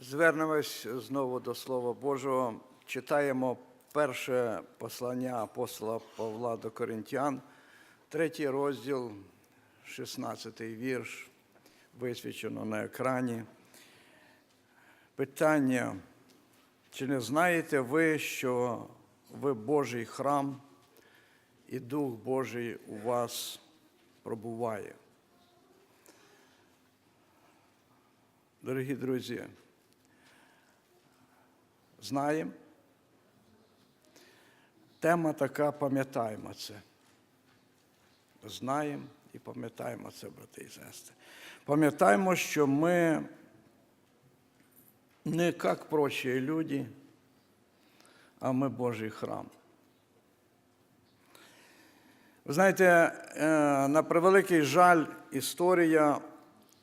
Звернемось знову до Слова Божого. Читаємо перше послання апостола Павла до Коринтян, третій розділ, 16 вірш, висвічено на екрані. Питання, чи не знаєте ви, що ви Божий храм, і Дух Божий у вас пробуває? Дорогі друзі, знаємо. Тема така, пам'ятаємо це. Знаємо і пам'ятаємо це, брати і сестри. Пам'ятаємо, що ми не як прочі люди, а ми Божий храм. Ви знаєте, е, на превеликий жаль, історія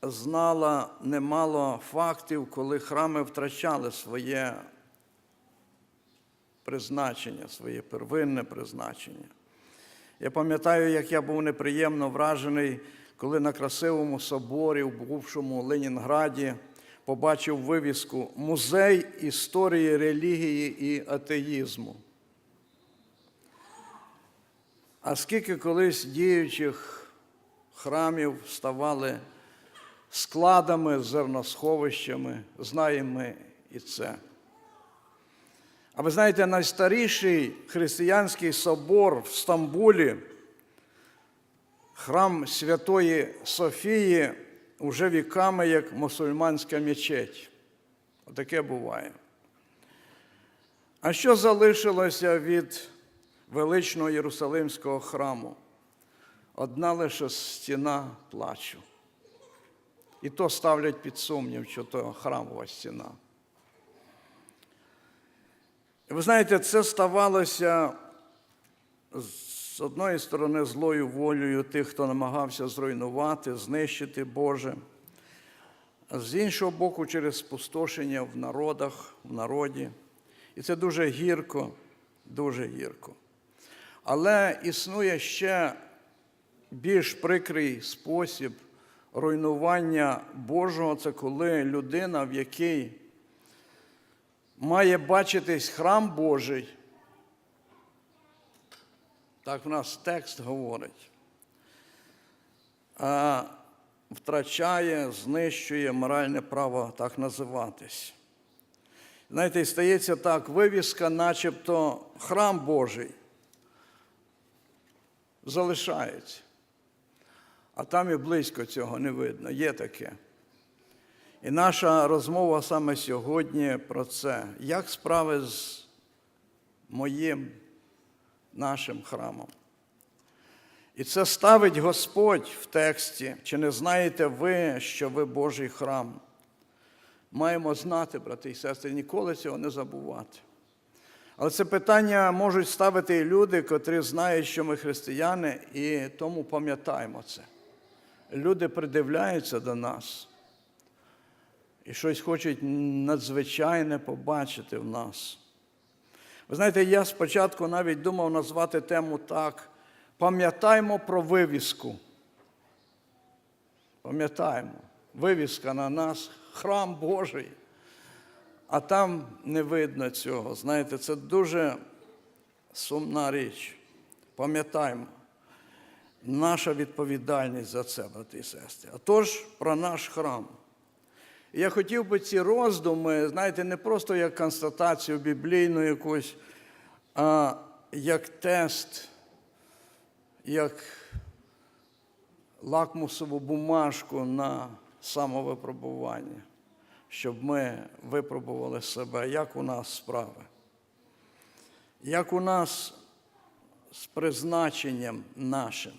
знала немало фактів, коли храми втрачали своє призначення, своє первинне призначення. Я пам'ятаю, як я був неприємно вражений, коли на красивому соборі в бувшому Ленінграді побачив вивіску Музей історії релігії і атеїзму. А скільки колись діючих храмів ставали складами, зерносховищами, знаємо і це. А ви знаєте, найстаріший християнський собор в Стамбулі, храм Святої Софії, уже віками як мусульманська мечеть. Отаке буває. А що залишилося від величного Єрусалимського храму? Одна лише стіна плачу. І то ставлять під сумнів, що то храмова стіна. Ви знаєте, це ставалося з одної сторони злою волею тих, хто намагався зруйнувати, знищити Боже, а з іншого боку, через спустошення в народах, в народі. І це дуже гірко, дуже гірко. Але існує ще більш прикрий спосіб руйнування Божого це коли людина, в якій має бачитись храм Божий. Так в нас текст говорить. А втрачає, знищує моральне право так називатись. Знаєте, і стається так, вивіска, начебто храм Божий залишається. А там і близько цього не видно. Є таке. І наша розмова саме сьогодні про це. Як справи з моїм нашим храмом? І це ставить Господь в тексті. Чи не знаєте ви, що ви Божий храм? Маємо знати, брати і сестри, ніколи цього не забувати. Але це питання можуть ставити і люди, котрі знають, що ми християни, і тому пам'ятаємо це. Люди придивляються до нас і щось хочуть надзвичайне побачити в нас. Ви знаєте, я спочатку навіть думав назвати тему так: пам'ятаймо про вивіску. Пам'ятаємо, вивіска на нас, храм Божий. А там не видно цього. Знаєте, це дуже сумна річ. Пам'ятаємо, наша відповідальність за це, брати і сестри. А тож про наш храм. І я хотів би ці роздуми, знаєте, не просто як констатацію біблійну якусь, а як тест, як лакмусову бумажку на самовипробування, щоб ми випробували себе, як у нас справи, як у нас з призначенням нашим.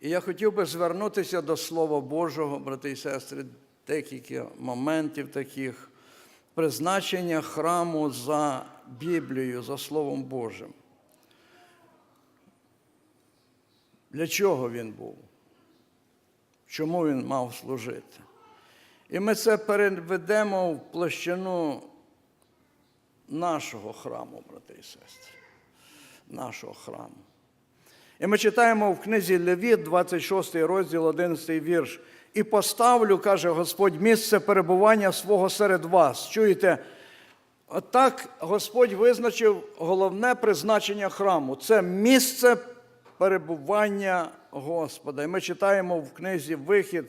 І я хотів би звернутися до Слова Божого, брати і сестри, декілька моментів таких призначення храму за Біблією, за Словом Божим. Для чого він був? Чому він мав служити? І ми це переведемо в площину нашого храму, брати і сестри, нашого храму. І ми читаємо в книзі Левіт, 26 розділ, 11 вірш. І поставлю, каже Господь, місце перебування свого серед вас. Чуєте? Отак Господь визначив головне призначення храму це місце перебування Господа. І ми читаємо в книзі Вихід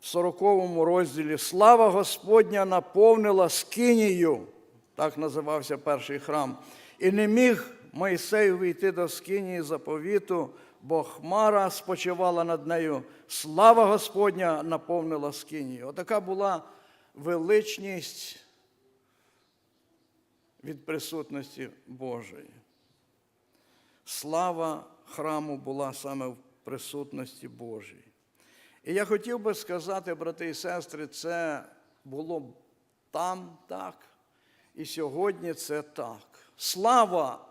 в 40 розділі Слава Господня наповнила скинію, так називався перший храм, і не міг Мойсей увійти до скинії заповіту, бо хмара спочивала над нею. Слава Господня наповнила скинію. Отака була величність від присутності Божої. Слава храму була саме в присутності Божій. І я хотів би сказати, брати і сестри, це було там так, і сьогодні це так. Слава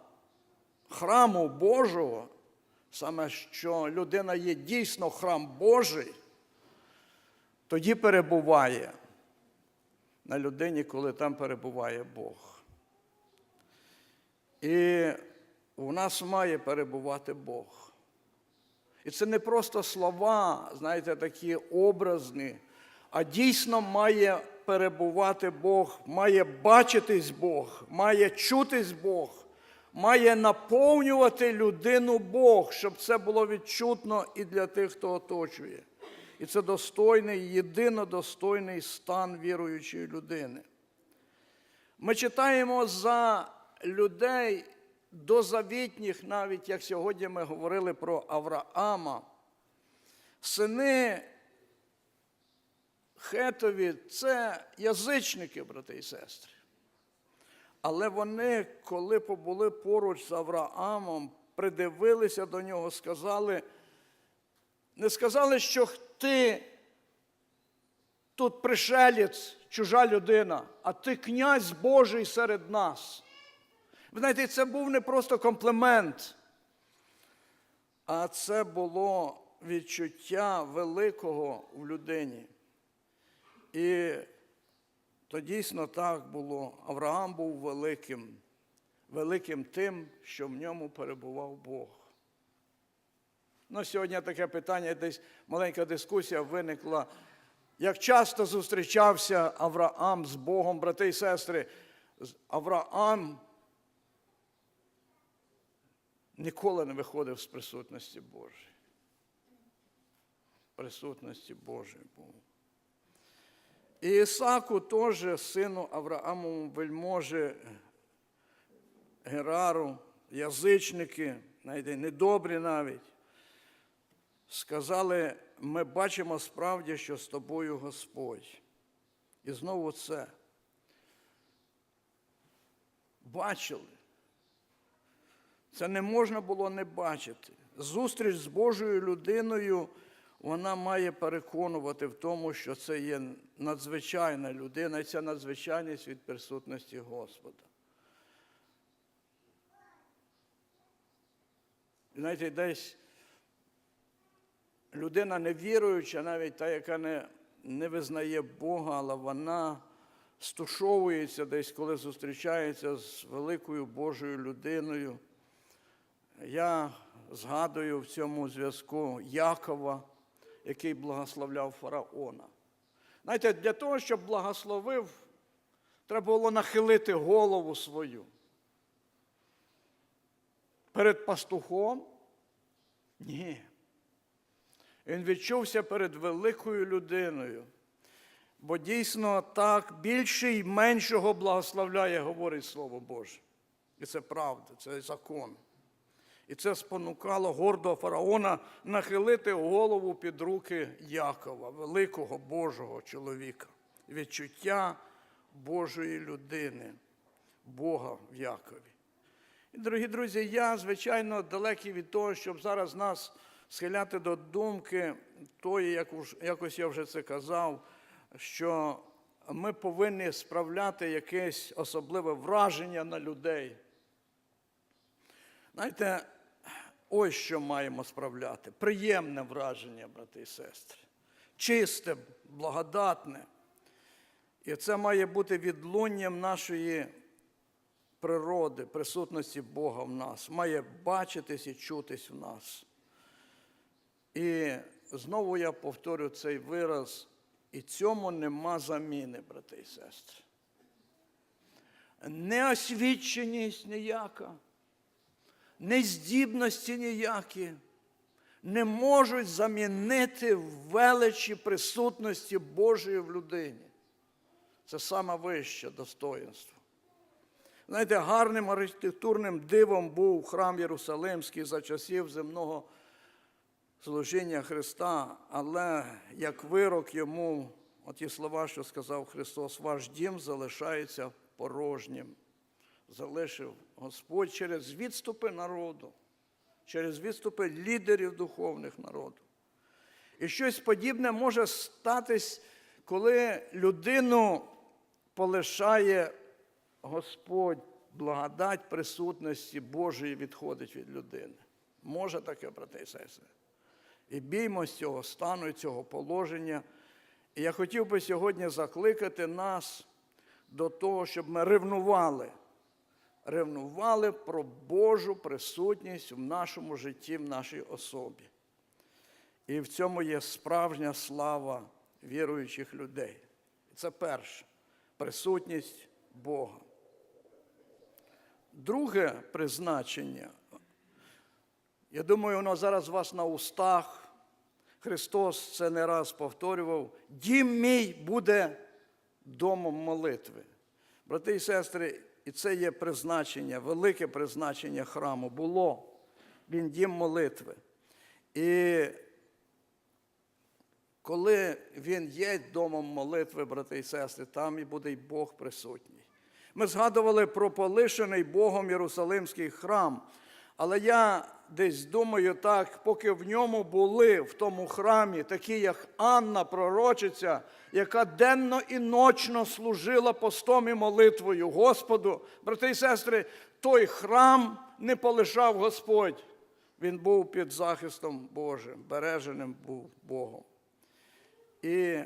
храму Божого, саме що людина є дійсно храм Божий, тоді перебуває на людині, коли там перебуває Бог. І у нас має перебувати Бог. І це не просто слова, знаєте, такі образні, а дійсно має перебувати Бог, має бачитись Бог, має чутись Бог, має наповнювати людину Бог, щоб це було відчутно і для тих, хто оточує. І це достойний, єдино достойний стан віруючої людини. Ми читаємо за людей дозавітніх, навіть як сьогодні ми говорили про Авраама, сини Хетові це язичники, брати і сестри. Але вони, коли побули поруч з Авраамом, придивилися до нього, сказали, не сказали, що ти тут пришелець, чужа людина, а ти князь Божий серед нас. Ви знаєте, це був не просто комплімент, а це було відчуття великого в людині. І то дійсно так було. Авраам був великим, великим тим, що в ньому перебував Бог. Ну, сьогодні таке питання, десь маленька дискусія виникла. Як часто зустрічався Авраам з Богом, брати і сестри, Авраам ніколи не виходив з присутності Божої. Присутності Божої був. І Ісаку теж, сину Авраамову, вельможі Герару, язичники, знаєте, недобрі навіть, сказали, ми бачимо справді, що з тобою Господь. І знову це. Бачили. Це не можна було не бачити. Зустріч з Божою людиною, вона має переконувати в тому, що це є надзвичайна людина, і ця надзвичайність від присутності Господа. Знаєте, десь людина невіруюча, навіть та, яка не, не визнає Бога, але вона стушовується десь, коли зустрічається з великою Божою людиною. Я згадую в цьому зв'язку Якова, який благословляв фараона. Знаєте, для того, щоб благословив, треба було нахилити голову свою. Перед пастухом? Ні. Він відчувся перед великою людиною. Бо дійсно так більший меншого благословляє, говорить Слово Боже. І це правда, це закон. І це спонукало гордого фараона нахилити голову під руки Якова, великого Божого чоловіка, відчуття Божої людини, Бога в Якові. І, дорогі друзі, я, звичайно, далекий від того, щоб зараз нас схиляти до думки тої, як уж- якось я вже це казав, що ми повинні справляти якесь особливе враження на людей. Знаєте, ось що маємо справляти. Приємне враження, брати і сестри. Чисте, благодатне. І це має бути відлунням нашої природи, присутності Бога в нас, має бачитись і чутись в нас. І знову я повторю цей вираз, і цьому нема заміни, брати і сестри. Неосвіченість ніяка, нездібності ніякі не можуть замінити величі присутності Божої в людині. Це саме вище достоїнство. Знаєте, гарним архітектурним дивом був храм Єрусалимський за часів земного служіння Христа, але як вирок йому, оті слова, що сказав Христос, ваш дім залишається порожнім. Залишив Господь через відступи народу, через відступи лідерів духовних народу. І щось подібне може статись, коли людину полишає Господь, благодать присутності Божої відходить від людини. Може таке, брати і сестри. І біймо з цього стану, і цього положення. І я хотів би сьогодні закликати нас до того, щоб ми ревнували. Ревнували про Божу присутність в нашому житті, в нашій особі. І в цьому є справжня слава віруючих людей. Це перше присутність Бога. Друге призначення, я думаю, воно зараз у вас на устах. Христос це не раз повторював: дім мій буде домом молитви. Брати і сестри, і це є призначення, велике призначення храму було. Він дім молитви. І коли він є домом молитви, брати і сестри, там і буде й Бог присутній. Ми згадували про полишений Богом Єрусалимський храм. Але я десь думаю так, поки в ньому були в тому храмі, такі як Анна, пророчиця, яка денно і ночно служила постом і молитвою Господу, брати і сестри, той храм не полишав Господь. Він був під захистом Божим, береженим був Богом. І,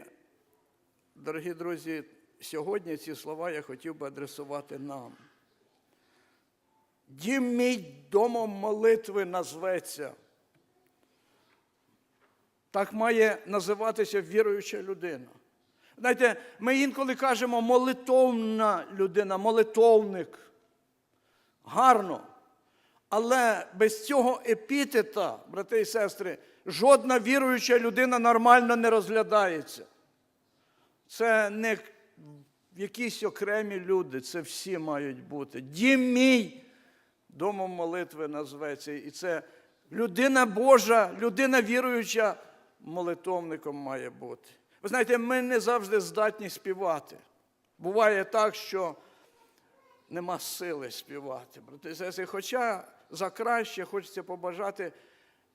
дорогі друзі, сьогодні ці слова я хотів би адресувати нам. Дім мій домом молитви назветься. Так має називатися віруюча людина. Знаєте, ми інколи кажемо молитовна людина, молитовник. Гарно. Але без цього епітета, брати і сестри, жодна віруюча людина нормально не розглядається. Це не якісь окремі люди, це всі мають бути. Дім мій домом молитви назветься. І це людина Божа, людина віруюча, молитовником має бути. Ви знаєте, ми не завжди здатні співати. Буває так, що нема сили співати. Брати сестри, хоча за краще хочеться побажати,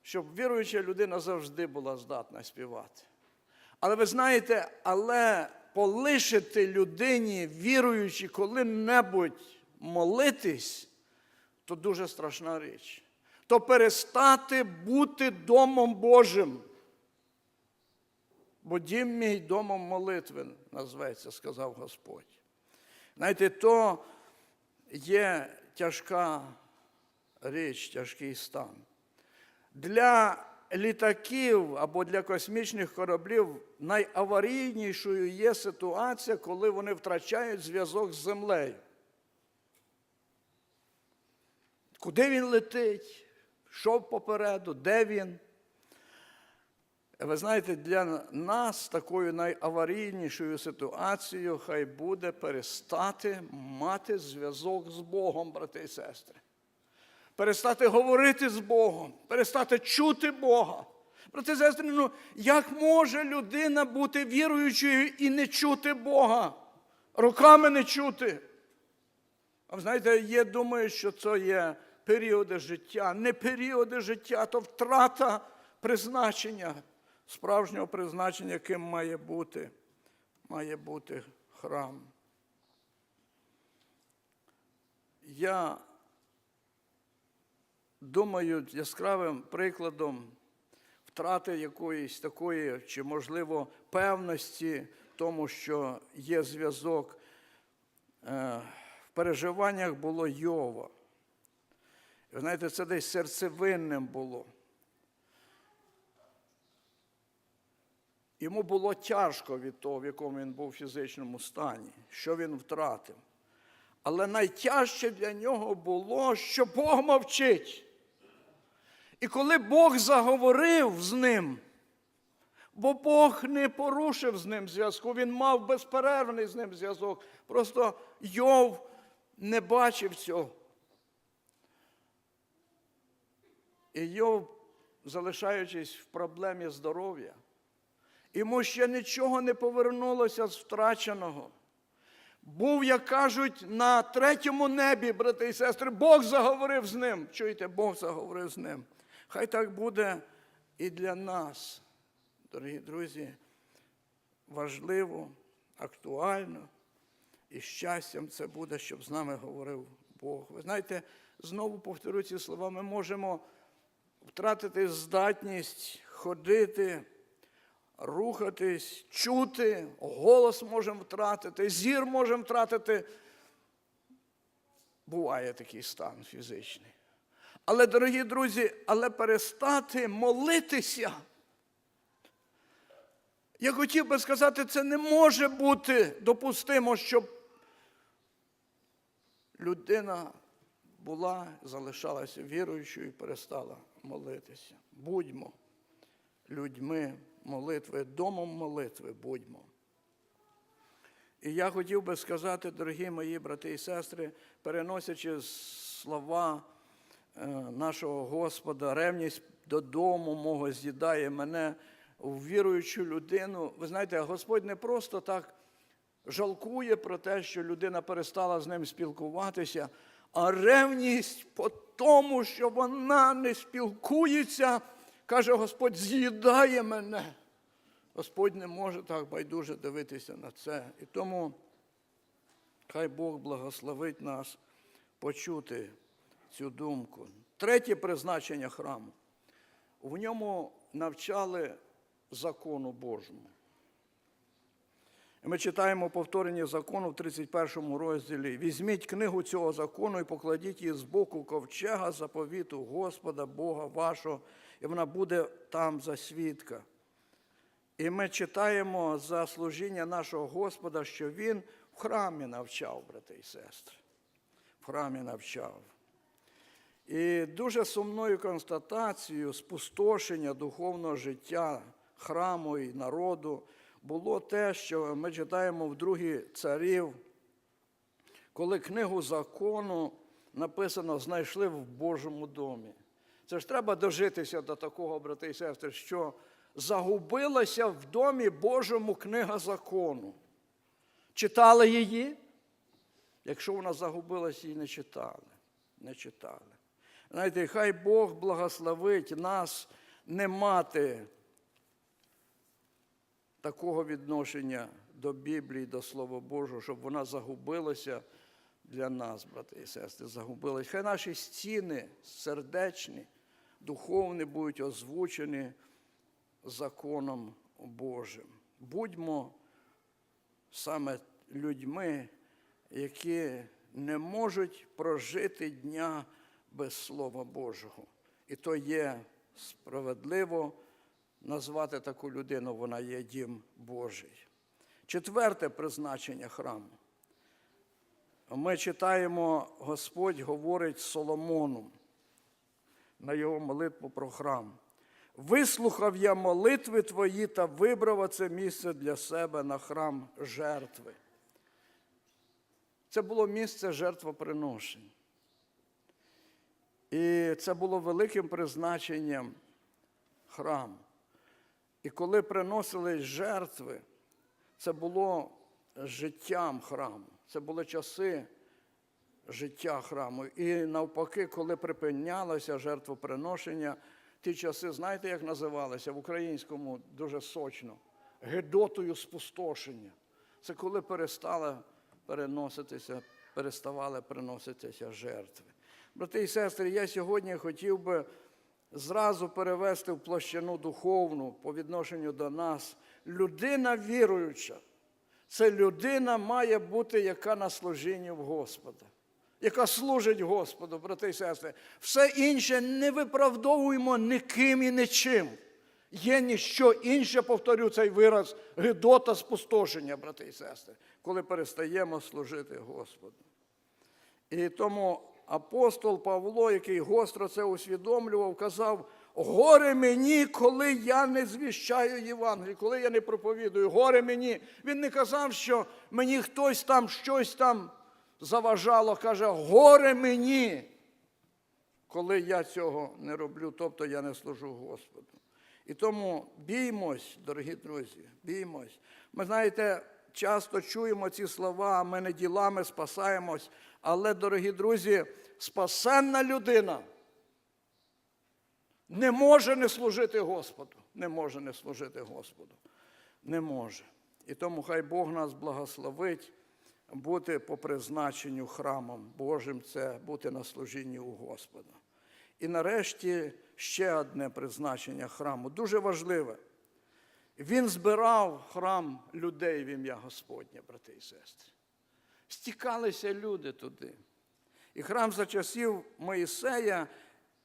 щоб віруюча людина завжди була здатна співати. Але ви знаєте, але полишити людині, віруючи коли-небудь молитись, то дуже страшна річ. То перестати бути домом Божим. Бо дім мій домом молитви назветься, сказав Господь. Знаєте, то є тяжка річ, тяжкий стан. Для літаків або для космічних кораблів найаварійнішою є ситуація, коли вони втрачають зв'язок з землею. Куди він летить, що попереду, де він? Ви знаєте, для нас такою найаварійнішою ситуацією хай буде перестати мати зв'язок з Богом, брати і сестри. Перестати говорити з Богом, перестати чути Бога. Брати і сестри, ну як може людина бути віруючою і не чути Бога? Руками не чути. А ви знаєте, є, думаю, що це є періоди життя, не періоди життя, то втрата призначення, справжнього призначення, яким має бути, має бути храм. Я думаю, яскравим прикладом втрати якоїсь такої, чи, можливо, певності тому, що є зв'язок. е, переживаннях було Йова. Знаєте, це десь серцевинним було. Йому було тяжко від того, в якому він був в фізичному стані, що він втратив. Але найтяжче для нього було, що Бог мовчить. І коли Бог заговорив з ним, бо Бог не порушив з ним зв'язку, він мав безперервний з ним зв'язок. Просто Йов не бачив цього. І Йов, залишаючись в проблемі здоров'я, йому ще нічого не повернулося з втраченого. Був, як кажуть, на третьому небі, брати і сестри, Бог заговорив з ним. Чуєте, Бог заговорив з ним. Хай так буде і для нас, дорогі друзі, важливо, актуально і щастям це буде, щоб з нами говорив Бог. Ви знаєте, знову повторю ці слова, ми можемо втратити здатність ходити, рухатись, чути, голос можемо втратити, зір можемо втратити. Буває такий стан фізичний. Але, дорогі друзі, але перестати молитися. Я хотів би сказати, це не може бути допустимо, щоб людина була, залишалася віруючою і перестала молитися. Будьмо людьми молитви, домом молитви будьмо. І я хотів би сказати, дорогі мої брати і сестри, переносячи слова е, нашого Господа, ревність додому мого з'їдає мене в віруючу людину. Ви знаєте, Господь не просто так жалкує про те, що людина перестала з ним спілкуватися, а ревність по тому, що вона не спілкується, каже Господь, з'їдає мене. Господь не може так байдуже дивитися на це. І тому хай Бог благословить нас почути цю думку. Третє призначення храму. В ньому навчали закону Божому. Ми читаємо повторення закону в 31 розділі. Візьміть книгу цього закону і покладіть її з боку ковчега заповіту Господа Бога вашого, і вона буде там за свідка. І ми читаємо за служіння нашого Господа, що Він в храмі навчав, брати і сестри. В храмі навчав. І дуже сумною констатацією спустошення духовного життя храму і народу було те, що ми читаємо в другій царів, коли книгу закону написано знайшли в Божому домі. Це ж треба дожитися до такого, брати і сестри, що загубилася в домі Божому книга закону. Читали її? Якщо вона загубилася, її не читали. Не читали. Знаєте, хай Бог благословить нас не мати такого відношення до Біблії, до Слова Божого, щоб вона загубилася для нас, брати і сестри, загубилася. Хай наші стіни сердечні, духовні будуть озвучені законом Божим. Будьмо саме людьми, які не можуть прожити дня без Слова Божого. І то є справедливо назвати таку людину, вона є дім Божий. Четверте призначення храму. Ми читаємо, Господь говорить Соломону на його молитву про храм. Вислухав я молитви твої та вибрав це місце для себе на храм жертви. Це було місце жертвоприношень. І це було великим призначенням храму. І коли приносили жертви, це було життям храму, це були часи життя храму. І навпаки, коли припинялося жертвоприношення, ті часи, знаєте, як називалися в українському дуже сочно гедотою спустошення. Це коли перестали переноситися, переставали приноситися жертви. Брати і сестри, я сьогодні хотів би зразу перевести в площину духовну по відношенню до нас. Людина віруюча. Це людина має бути, яка на служінні в Господа, яка служить Господу, брати і сестри. Все інше не виправдовуємо ніким і нічим. Є ніщо інше, повторю цей вираз, гидота спустошення, брати і сестри, коли перестаємо служити Господу. І тому апостол Павло, який гостро це усвідомлював, казав: горе мені, коли я не звіщаю Євангелію, коли я не проповідую, горе мені. Він не казав, що мені хтось там щось там заважало, каже, горе мені, коли я цього не роблю, тобто я не служу Господу. І тому біймось, дорогі друзі, біймось. Ми знаєте, часто чуємо ці слова, ми не ділами спасаємось, але, дорогі друзі, спасенна людина не може не служити Господу. Не може не служити Господу. Не може. І тому хай Бог нас благословить бути по призначенню храмом Божим, це бути на служінні у Господа. І нарешті ще одне призначення храму, дуже важливе. Він збирав храм людей в ім'я Господнє, брати і сестри. Стікалися люди туди. І храм за часів Моїсея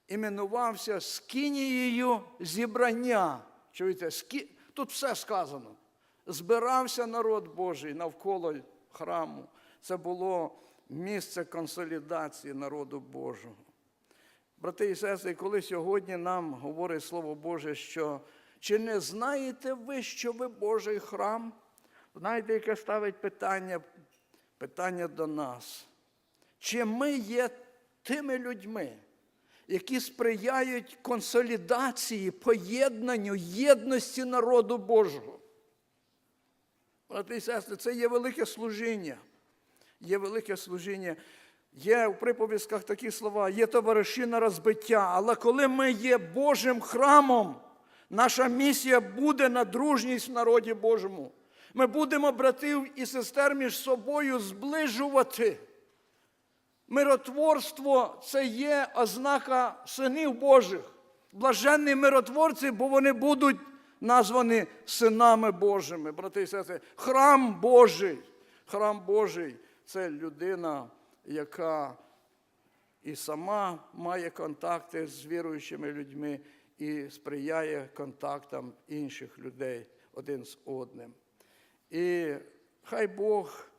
іменувався Скинією зібрання. Чуєте, скі... тут все сказано. Збирався народ Божий навколо храму. Це було місце консолідації народу Божого. Брати і сестри, коли сьогодні нам говорить Слово Боже, що чи не знаєте ви, що ви Божий храм? Знаєте, яке ставить питання, питання до нас. Чи ми є тими людьми, які сприяють консолідації, поєднанню, єдності народу Божого? Брати і сестри, це є велике служіння. Є велике служіння. Є в приповістках такі слова, є товариші на розбиття, але коли ми є Божим храмом, наша місія буде на дружність в народі Божому. Ми будемо братів і сестер між собою зближувати. Миротворство це є ознака синів Божих. Блаженні миротворці, бо вони будуть названі синами Божими, брати і сестри. Храм Божий. Храм Божий це людина, яка і сама має контакти з віруючими людьми і сприяє контактам інших людей один з одним. І хай Бог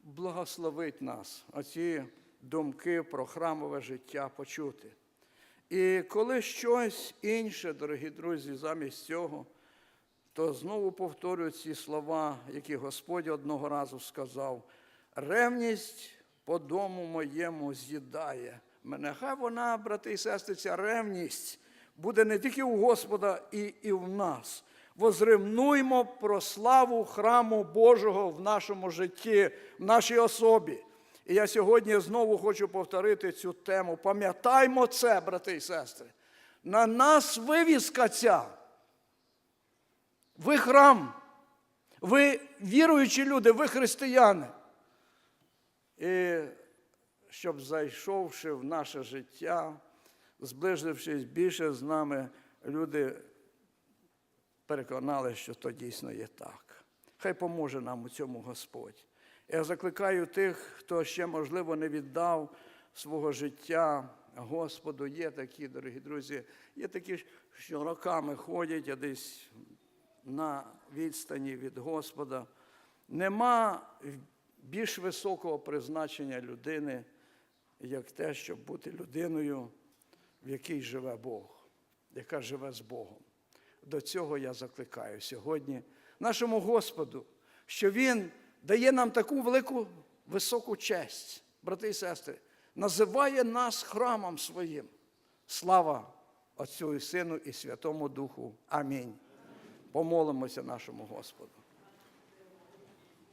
благословить нас оці думки про храмове життя почути. І коли щось інше, дорогі друзі, замість цього, то знову повторюю ці слова, які Господь одного разу сказав: ревність по дому моєму з'їдає мене. Хай вона, брати і сестри, ця ревність буде не тільки у Господа і, і в нас. Возревнуймо про славу храму Божого в нашому житті, в нашій особі. І я сьогодні знову хочу повторити цю тему. Пам'ятаймо це, брати і сестри. На нас вивіска ця. Ви храм, ви віруючі люди, ви християни. І щоб зайшовши в наше життя, зближившись більше з нами, люди переконали, що то дійсно є так. Хай поможе нам у цьому Господь. Я закликаю тих, хто ще, можливо, не віддав свого життя Господу. Є такі, дорогі друзі, є такі, що роками ходять а десь на відстані від Господа. Нема більш високого призначення людини, як те, щоб бути людиною, в якій живе Бог, яка живе з Богом. До цього я закликаю сьогодні нашому Господу, що Він дає нам таку велику високу честь, брати і сестри, називає нас храмом своїм. Слава Отцю і Сину і Святому Духу. Амінь. Помолимося нашому Господу.